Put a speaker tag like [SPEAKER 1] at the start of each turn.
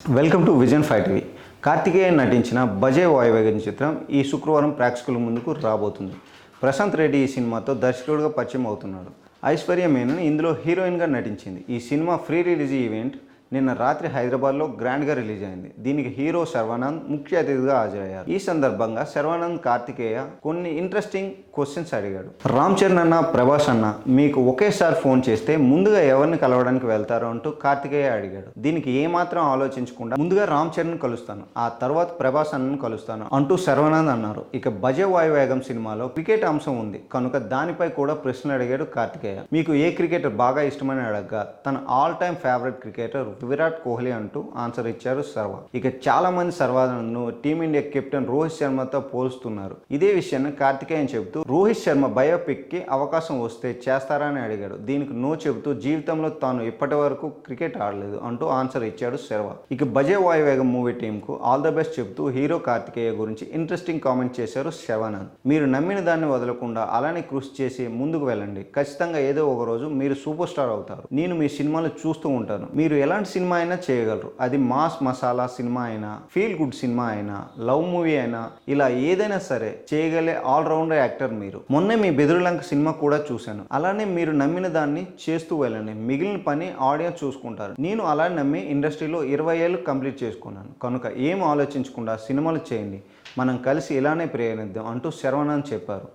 [SPEAKER 1] Welcome to vision five TV. Karthikeya నటించిన బజే వాయువేగన్ చిత్రం ఈ శుక్రవారం ప్రేక్షకుల ముందుకు రాబోతుంది. ప్రశాంత్ రెడ్డి ఈ సినిమాతో దర్శకుడిగా పరిచయం అవుతున్నాడు. ఐశ్వర్య మేనన్ ఇందులో హీరోయిన్గా నటించింది. ఈ సినిమా ఫ్రీ రిలీజ్ ఈవెంట్ నిన్న రాత్రి హైదరాబాద్లో గ్రాండ్గా రిలీజ్ అయింది. దీనికి హీరో శర్వానంద్ ముఖ్య అతిథిగా హాజరయ్యారు. ఈ సందర్భంగా శర్వానంద్ కార్తికేయ కొన్ని ఇంట్రెస్టింగ్ క్వశ్చన్స్ అడిగాడు. రామ్ చరణ్ అన్న ప్రభాస్ అన్న మీకు ఒకేసారి ఫోన్ చేస్తే ముందుగా ఎవరిని కలవడానికి వెళ్తారో అంటూ కార్తికేయ అడిగాడు. దీనికి ఏమాత్రం ఆలోచించకుండా ముందుగా రామ్ చరణ్ కలుస్తాను ఆ తర్వాత ప్రభాస్ అన్నను కలుస్తాను అంటూ శర్వానంద్ అన్నారు. ఇక భజ వాయువేగం సినిమాలో క్రికెట్ అంశం ఉంది కనుక దానిపై కూడా ప్రశ్నలు అడిగాడు కార్తికేయ. మీకు ఏ క్రికెటర్ బాగా ఇష్టమని అడగగా? తన all time favourite cricketer Virat Kohli అంటూ ఆన్సర్ ఇచ్చారు సర్వ. ఇక చాలా మంది సర్వాలను టీమిండియా కెప్టెన్ రోహిత్ శర్మతో పోలుస్తున్నారు. ఇదే విషయాన్ని కార్తికేయన్ చెబుతూ రోహిత్ శర్మ బయోపిక్కి అవకాశం వస్తే చేస్తారని అడిగాడు. దీనికి నో చెబుతూ జీవితంలో తాను ఇప్పటి వరకు క్రికెట్ ఆడలేదు అంటూ ఆన్సర్ ఇచ్చాడు శర్వ ఇక బజే వాయువేగం మూవీ టీమ్కు ఆల్ ద బెస్ట్ చెబుతూ హీరో కార్తికేయ గురించి ఇంట్రెస్టింగ్ కామెంట్ చేశారు శర్వానంద్. మీరు నమ్మిన దాన్ని వదలకుండా అలానే కృషి చేసి ముందుకు వెళ్ళండి. ఖచ్చితంగా ఏదో ఒక రోజు మీరు సూపర్ స్టార్ అవుతారు. నేను మీ సినిమాలు చూస్తూ ఉంటాను. మీరు ఎలాంటి సినిమా అయినా చేయగలరు. అది మాస్ మసాలా సినిమా అయినా ఫీల్ గుడ్ సినిమా అయినా లవ్ మూవీ అయినా ఇలా ఏదైనా సరే చేయగలే ఆల్రౌండర్ యాక్టర్ మీరు. మొన్నే మీ బెదిరిలంక సినిమా కూడా చూశాను. అలానే మీరు నమ్మిన దాన్ని చేస్తూ వెళ్ళండి. మిగిలిన పని ఆడియన్స్ చూసుకుంటారు. నేను అలా నమ్మి ఇండస్ట్రీలో ఇరవై ఏళ్ళు కంప్లీట్ చేసుకున్నాను. కనుక ఏం ఆలోచించకుండా సినిమాలు చేయండి. మనం కలిసి ఇలానే ప్రయాణిద్దాం అంటూ శర్వనాథ్ చెప్పారు.